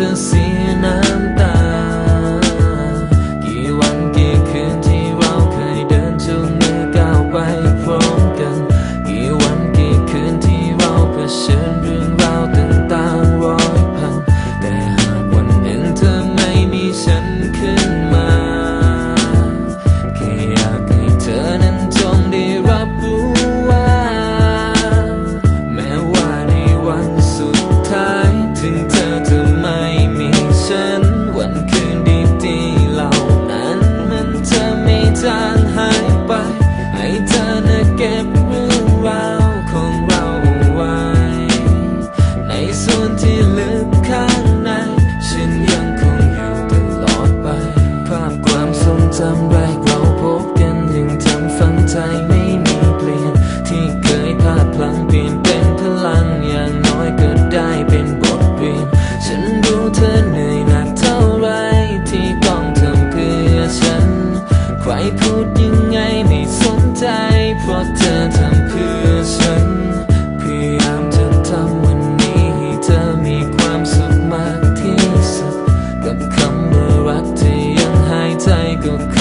distância ังไงไม่สนใจ เพราะเธอทำเพื่อฉัน พยายามจะทำวันนี้ให้เธอมีความสุขมากที่สุด กับคำว่ารักที่ยังหายใจก็